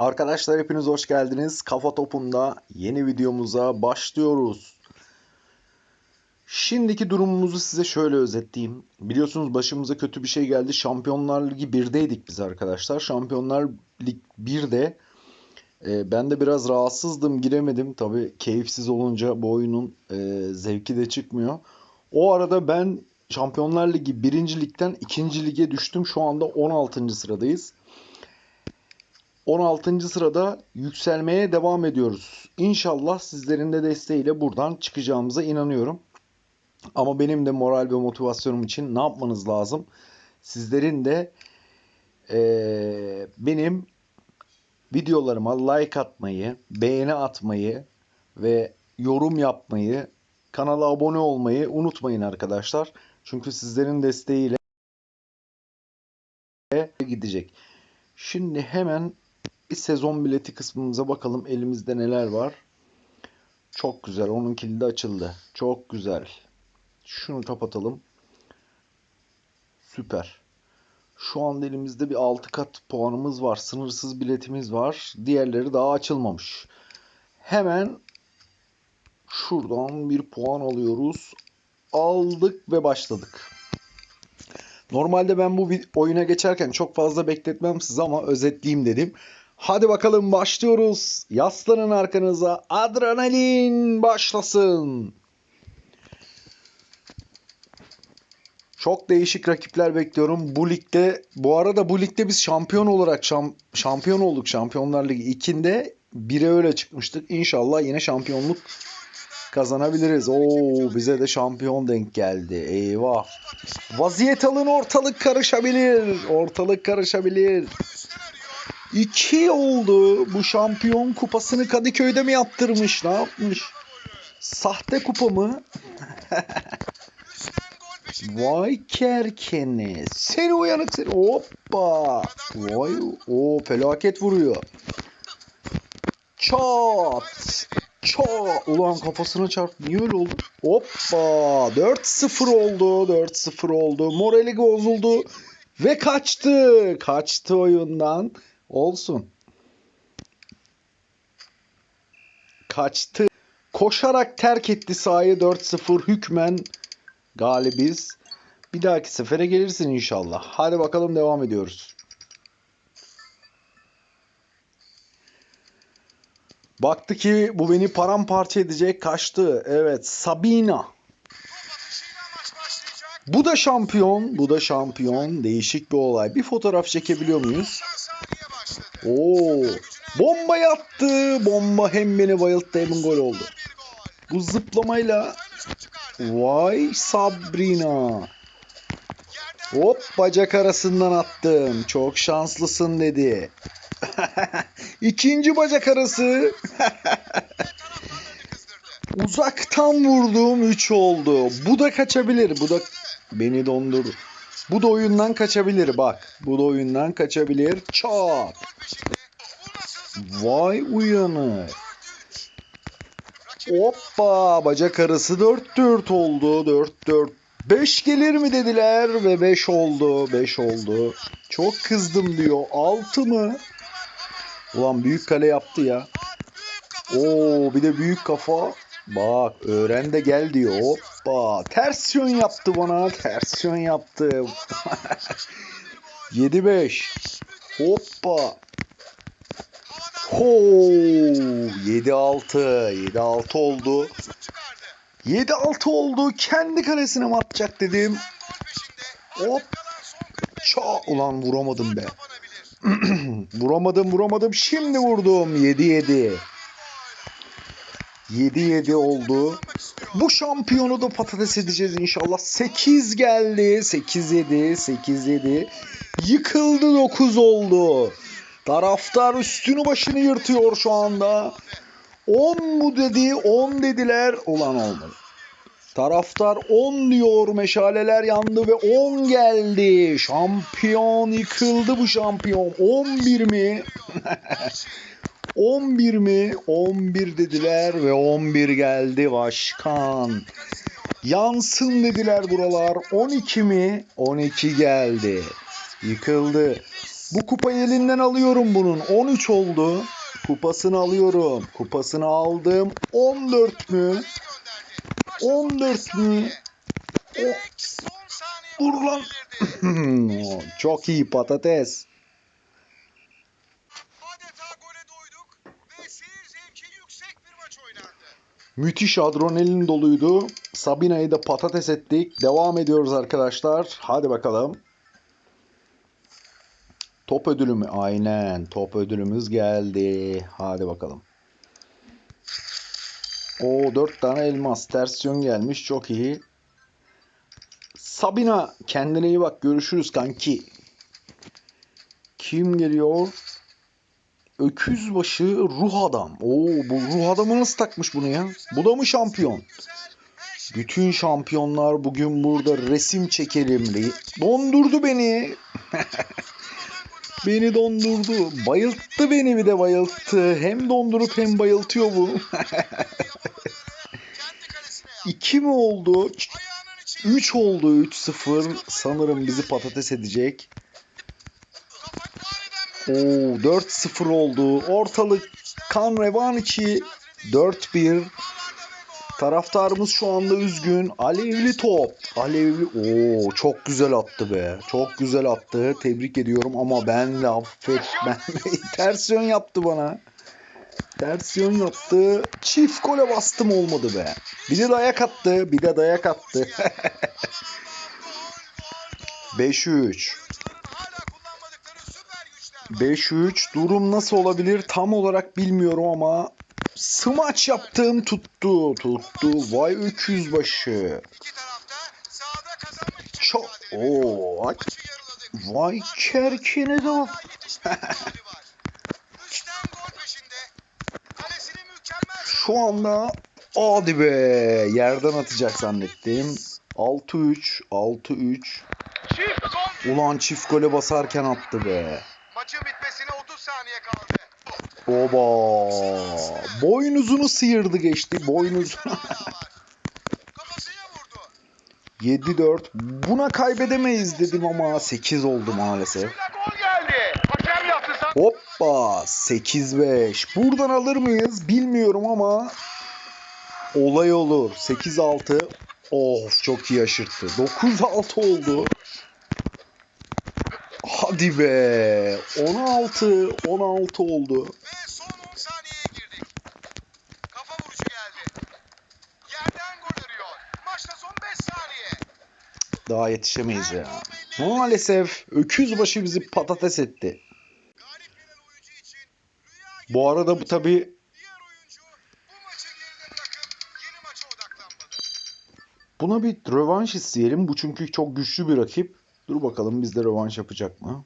Arkadaşlar hepiniz hoş geldiniz. Kafa Topu'nda yeni videomuza başlıyoruz. Şimdiki durumumuzu size şöyle özetleyeyim. Biliyorsunuz başımıza kötü bir şey geldi. Şampiyonlar Ligi 1'deydik biz arkadaşlar. Şampiyonlar Lig 1'de e, ben de biraz rahatsızdım giremedim. Tabii keyifsiz olunca bu oyunun e, zevki de çıkmıyor. O arada ben Şampiyonlar Ligi 1. ligden 2. lige düştüm. Şu anda 16. sıradayız. 16. sırada yükselmeye devam ediyoruz. İnşallah sizlerin de desteğiyle buradan çıkacağımıza inanıyorum. Ama benim de moral ve motivasyonum için ne yapmanız lazım? Sizlerin de eee, benim videolarıma like atmayı, beğeni atmayı ve yorum yapmayı, kanala abone olmayı unutmayın arkadaşlar. Çünkü sizlerin desteğiyle gidecek. Şimdi hemen bir sezon bileti kısmımıza bakalım elimizde neler var. Çok güzel. Onun kilidi açıldı. Çok güzel. Şunu kapatalım. Süper. Şu anda elimizde bir 6 kat puanımız var. Sınırsız biletimiz var. Diğerleri daha açılmamış. Hemen şuradan bir puan alıyoruz. Aldık ve başladık. Normalde ben bu oyuna geçerken çok fazla bekletmem sizi ama özetleyeyim dedim. Hadi bakalım başlıyoruz. Yaslanın arkanıza. Adrenalin başlasın. Çok değişik rakipler bekliyorum. Bu ligde bu arada bu ligde biz şampiyon olarak şam- şampiyon olduk Şampiyonlar Ligi 2'nde 1'e öyle çıkmıştık. İnşallah yine şampiyonluk kazanabiliriz. Oo bize de şampiyon denk geldi. Eyvah. Vaziyet alın ortalık karışabilir. Ortalık karışabilir. İki oldu. Bu şampiyon kupasını Kadıköy'de mi yaptırmış? Ne yapmış? Sahte kupa mı? Vay kerkene. Seni uyanık seni. Hoppa. Vay. O felaket vuruyor. Çat. Çat. Ulan kafasına çarptı. Niye öyle oldu? Hoppa. 4-0 oldu. 4-0 oldu. Morali bozuldu. Ve kaçtı. Kaçtı oyundan. Olsun. Kaçtı. Koşarak terk etti sahayı 4-0 hükmen galibiz. Bir dahaki sefere gelirsin inşallah. Hadi bakalım devam ediyoruz. Baktı ki bu beni paramparça edecek kaçtı. Evet Sabina. Bu da şampiyon. Bu da şampiyon. Değişik bir olay. Bir fotoğraf çekebiliyor muyuz? Oo. Bomba yattı. Bomba hem beni bayılttı hem gol oldu. Bu zıplamayla Vay Sabrina. Hop bacak arasından attım. Çok şanslısın dedi. İkinci bacak arası. Uzaktan vurdum 3 oldu. Bu da kaçabilir. Bu da beni dondurdu. Bu da oyundan kaçabilir bak. Bu da oyundan kaçabilir. Çat. Vay uyanık. Hoppa bacak arası 4-4 oldu. 4-4. 5 gelir mi dediler ve 5 oldu. 5 oldu. Çok kızdım diyor. 6 mı? Ulan büyük kale yaptı ya. Oo bir de büyük kafa. Bak öğren de gel diyor. Hoppa. Ters yön yaptı bana. Ters yön yaptı. 7-5. Hoppa. Ho 7-6 7-6 oldu. 7-6 oldu. Kendi kalesine mi atacak dedim. Hop. Ça ulan vuramadım be. vuramadım vuramadım. Şimdi vurdum. 7-7. 7-7 oldu. Bu şampiyonu da patates edeceğiz inşallah. 8 geldi. 8-7. 8-7. Yıkıldı 9 oldu. Taraftar üstünü başını yırtıyor şu anda. 10 mu dedi 10 dediler. Ulan olmadı. Taraftar 10 diyor meşaleler yandı ve 10 geldi. Şampiyon yıkıldı bu şampiyon. 11 mi? 11 mi? 11 dediler ve 11 geldi başkan. Yansın dediler buralar. 12 mi? 12 geldi. Yıkıldı. Bu kupayı elinden alıyorum bunun. 13 oldu. Kupasını alıyorum. Kupasını aldım. 14 mü? 14 mü? O... Vur lan. Çok iyi patates. Adeta gole doyduk ve seyir zevki yüksek bir maç oynandı. Müthiş adrenalin doluydu. Sabina'yı da patates ettik. Devam ediyoruz arkadaşlar. Hadi bakalım. Top ödülü mü? Aynen. Top ödülümüz geldi. Hadi bakalım. O 4 tane elmas. Ters yön gelmiş. Çok iyi. Sabina kendine iyi bak. Görüşürüz kanki. Kim geliyor? Öküzbaşı ruh adam. Oo bu ruh adamı nasıl takmış bunu ya? Bu da mı şampiyon? Bütün şampiyonlar bugün burada resim çekelim. Dondurdu beni. beni dondurdu. Bayılttı beni bir de bayılttı. Hem dondurup hem bayıltıyor bu. İki mi oldu? 3 oldu. 3-0. Sanırım bizi patates edecek. Oo 4-0 oldu. Ortalık kan revan içi 4-1. Taraftarımız şu anda üzgün. Alevli top. Alevli. Oo çok güzel attı be. Çok güzel attı. Tebrik ediyorum ama ben de affet. Ben ters yön yaptı bana. Ters yön yaptı. Çift gole bastım olmadı be. Bir de dayak attı. Bir de dayak attı. 5-3. 5-3 durum nasıl olabilir tam olarak bilmiyorum ama smaç yaptığım tuttu tuttu vay öküzbaşı İki tarafta sahada kazanmak için çok mücadele veriyor. oo ay, Maçı yarıladık. vay çerkine de şu anda hadi be yerden atacak zannettim 6-3 6-3 Çift gol. ulan çift gole basarken attı be Maçın bitmesine 30 saniye kaldı. Oba boynuzunu sıyırdı geçti boynuzunu Kafasına vurdu. 7-4. Buna kaybedemeyiz dedim ama 8 oldu maalesef. Hoppa 8-5. Buradan alır mıyız bilmiyorum ama olay olur. 8-6. Of çok iyi aşırttı. 9-6 oldu. Hadi be. 16 16 oldu. Ve son 10 saniyeye girdik. Kafa vuruşu geldi. Yerden gol arıyor. Maçta son 5 saniye. Daha yetişemeyiz ya. Maalesef öküzbaşı bizi patates etti. Bu arada bu tabi. Buna bir rövanş isteyelim. Bu çünkü çok güçlü bir rakip. Dur bakalım bizde rövanş yapacak mı?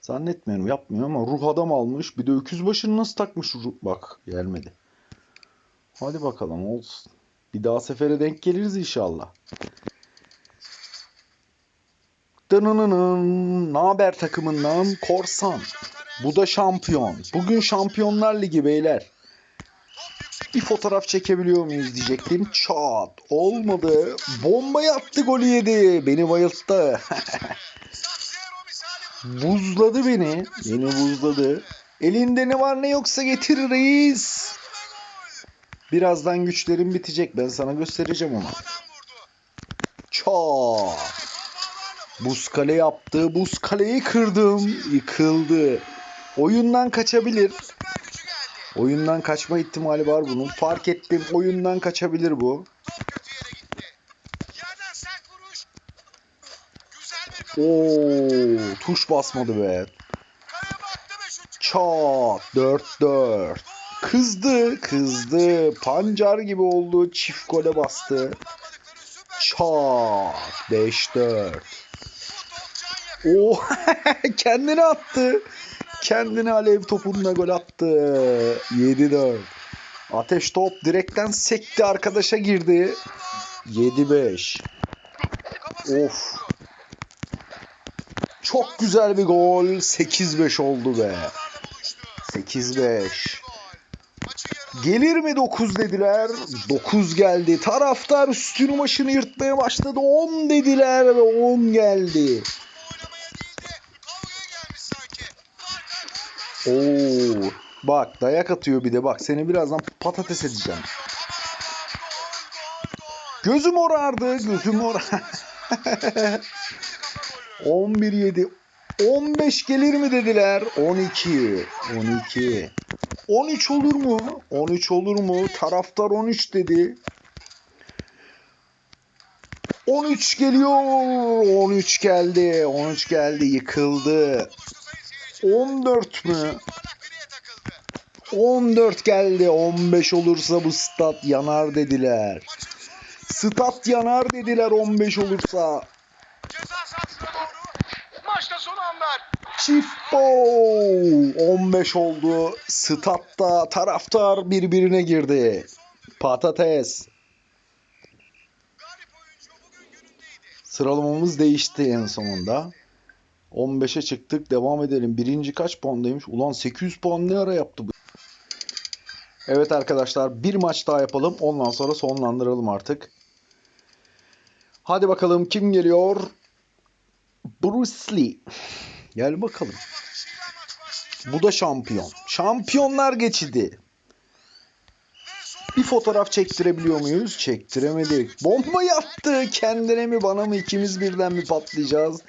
Zannetmiyorum yapmıyor ama ruh adam almış. Bir de öküz başını nasıl takmış? Bak gelmedi. Hadi bakalım olsun. Bir daha sefere denk geliriz inşallah. Dınınının naber takımından Korsan. Bu da şampiyon. Bugün Şampiyonlar Ligi beyler. Bir fotoğraf çekebiliyor muyuz diyecektim. Çat. Olmadı. Bombayı attı golü yedi. Beni bayılttı. Buzladı beni. Beni buzladı. Elinde ne var ne yoksa getir reis. Birazdan güçlerim bitecek. Ben sana göstereceğim onu. Çat. Buz kale yaptı. Buz kaleyi kırdım. Yıkıldı. Oyundan kaçabilir. Oyundan kaçma ihtimali var bunun. Fark ettim. Oyundan kaçabilir bu. Oo, tuş basmadı be. Çat 4-4. Kızdı, kızdı. Pancar gibi oldu. Çift gole bastı. Çat 5-4. Bu top can yakıyor. Oo, kendini attı. Kendini alev topunla gol attı. 7-4. Ateş top direkten sekti arkadaşa girdi. 7-5. Kafasına Of. Çok güzel bir gol. 8-5 oldu be. Ağlarla buluştu. 8-5. Gol. Maçı yarıladı. Gelir mi 9 dediler. 9 geldi. Taraftar üstünü başını yırtmaya başladı. 10 dediler ve 10 geldi. Oo. Bak dayak atıyor bir de bak seni birazdan patates edeceğim. Gözüm morardı, gözüm mor. 11 7 15 gelir mi dediler? 12 12 13 olur mu? 13 olur mu? Taraftar 13 dedi. 13 geliyor. 13 geldi. 13 geldi. Yıkıldı. 14 mü? 14 geldi. 15 olursa bu stat yanar dediler. Stat yanar dediler 15 olursa. Çift gol. 15 oldu. Statta taraftar birbirine girdi. Patates. Sıralamamız değişti en sonunda. 15'e çıktık. Devam edelim. Birinci kaç puandaymış? Ulan 800 puan ne ara yaptı bu? Evet arkadaşlar bir maç daha yapalım. Ondan sonra sonlandıralım artık. Hadi bakalım kim geliyor? Bruce Lee. Gel bakalım. Bu da şampiyon. Şampiyonlar geçidi. Bir fotoğraf çektirebiliyor muyuz? Çektiremedik. Bomba yattı. Kendine mi bana mı ikimiz birden mi patlayacağız?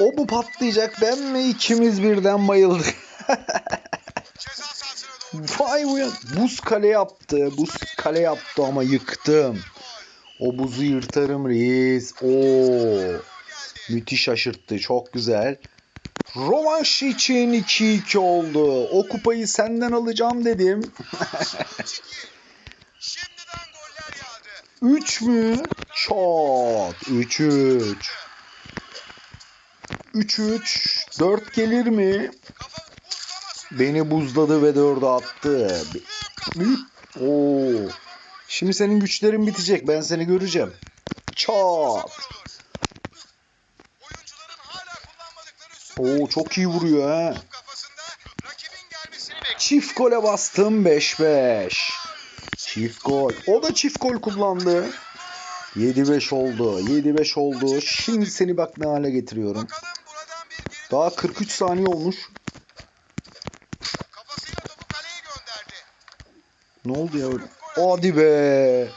O mu patlayacak ben mi ikimiz birden bayıldık. Vay uyan. Buz kale yaptı. Buz kale yaptı ama yıktım. O buzu yırtarım reis. Oo. Müthiş şaşırttı. Çok güzel. Rovanş için 2-2 oldu. O kupayı senden alacağım dedim. 3-2. Şimdiden goller yağdı. 3 mü? Çat. 3-3. 3-3. 4 gelir mi? Beni buzladı ve 4'e attı. Oo. Şimdi senin güçlerin bitecek. Ben seni göreceğim. Çat. Oo çok iyi vuruyor ha. Çift gole bastım 5-5. Çift gol. O da çift gol kullandı. 7-5 oldu. 7-5 oldu. Şimdi seni bak ne hale getiriyorum. Daha 43 saniye olmuş. kafasıyla topu kaleye gönderdi. Ne oldu ya öyle? Hadi be.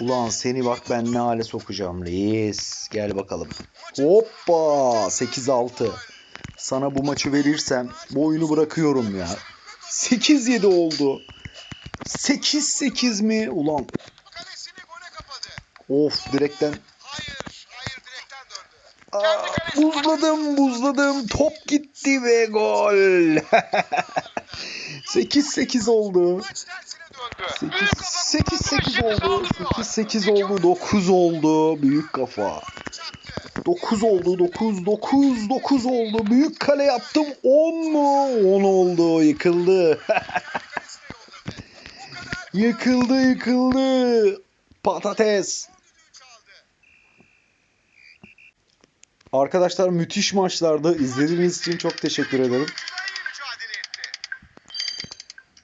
Ulan seni bak ben ne hale sokacağım reis. Gel bakalım. Hoppa 8-6. Sana bu maçı verirsem bu oyunu bırakıyorum ya. 8-7 oldu. 8-8 mi? Ulan of direkten buzladım buzladım top gitti ve gol. 8-8 oldu. Maç tersine döndü. 8 Büyük kafa 8 8 kullandı, oldu. şimdi saldırıyor. 8 8 oldu. 9 oldu. Büyük kafa. Çaktı. 9 oldu. 9 9 9 oldu. Büyük kale yaptım. 10 mu? 10 oldu. Yıkıldı. yıkıldı yıkıldı. Patates. Arkadaşlar müthiş maçlardı. İzlediğiniz için çok teşekkür ederim.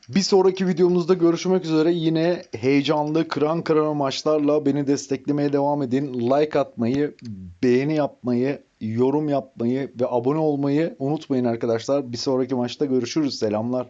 Bir sonraki videomuzda görüşmek üzere. Yine heyecanlı, kıran kırana maçlarla beni desteklemeye devam edin. Like atmayı, beğeni yapmayı, yorum yapmayı ve abone olmayı unutmayın arkadaşlar. Bir sonraki maçta görüşürüz. Selamlar.